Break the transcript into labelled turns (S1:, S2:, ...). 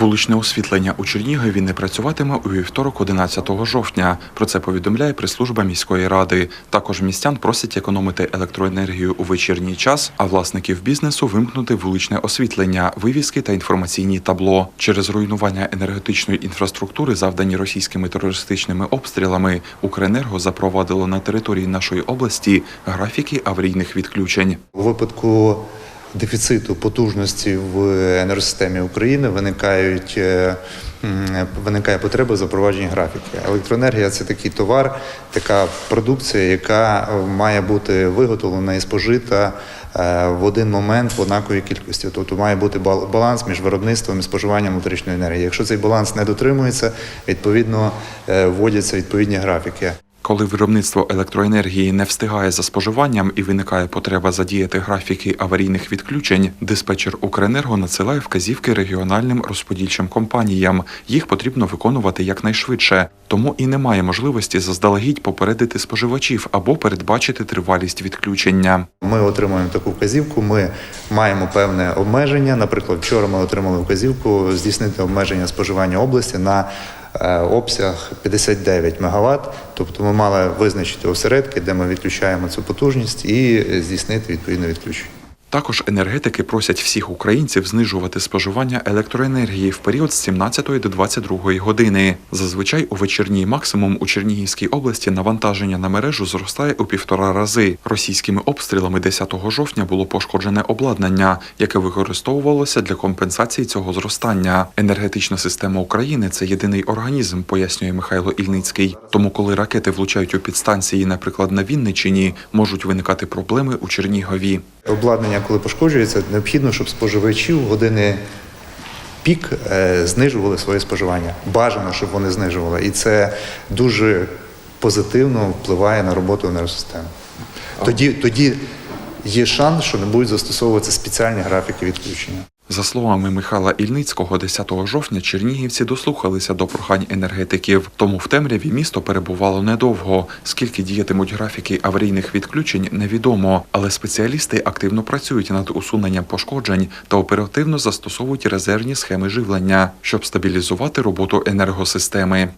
S1: Вуличне освітлення у Чернігові не працюватиме у вівторок 11 жовтня. Про це повідомляє прес-служба міської ради. Також містян просять економити електроенергію у вечірній час, а власників бізнесу вимкнути вуличне освітлення, вивіски та інформаційні табло. Через руйнування енергетичної інфраструктури, завдані російськими терористичними обстрілами, Укренерго запровадило на території нашої області графіки аварійних відключень.
S2: У випадку дефіциту потужності в енергосистемі України виникають, е, виникає потреба запровадження графіки. Електроенергія це такий товар, така продукція, яка е, має бути виготовлена і спожита е, в один момент в однаковій кількості. Тобто має бути баланс між виробництвом і споживанням електричної енергії. Якщо цей баланс не дотримується, відповідно вводяться відповідні графіки.
S1: Коли виробництво електроенергії не встигає за споживанням і виникає потреба задіяти графіки аварійних відключень, диспетчер Укренерго надсилає вказівки регіональним розподільчим компаніям. Їх потрібно виконувати якнайшвидше, тому і немає можливості заздалегідь попередити споживачів або передбачити тривалість відключення.
S2: Ми отримуємо таку вказівку. Ми маємо певне обмеження. Наприклад, вчора ми отримали вказівку здійснити обмеження споживання області на обсяг 59 МВт. Тобто ми мали визначити осередки, де ми відключаємо цю потужність, і здійснити відповідне відключення.
S1: Також енергетики просять всіх українців знижувати споживання електроенергії в період з 17 до 22 години. Зазвичай у вечірній максимум у Чернігівській області навантаження на мережу зростає у півтора рази. Російськими обстрілами 10 жовтня було пошкоджене обладнання, яке використовувалося для компенсації цього зростання. Енергетична система України це єдиний організм, пояснює Михайло Ільницький. Тому, коли ракети влучають у підстанції, наприклад, на Вінничині, можуть виникати проблеми у Чернігові.
S2: Обладнання, коли пошкоджується, необхідно, щоб споживачі в години пік е, знижували своє споживання. Бажано, щоб вони знижували. І це дуже позитивно впливає на роботу енергосистеми. Тоді, тоді є шанс, що не будуть застосовуватися спеціальні графіки відключення.
S1: За словами Михайла Ільницького, 10 жовтня чернігівці дослухалися до прохань енергетиків, тому в темряві місто перебувало недовго. Скільки діятимуть графіки аварійних відключень, невідомо, але спеціалісти активно працюють над усуненням пошкоджень та оперативно застосовують резервні схеми живлення, щоб стабілізувати роботу енергосистеми.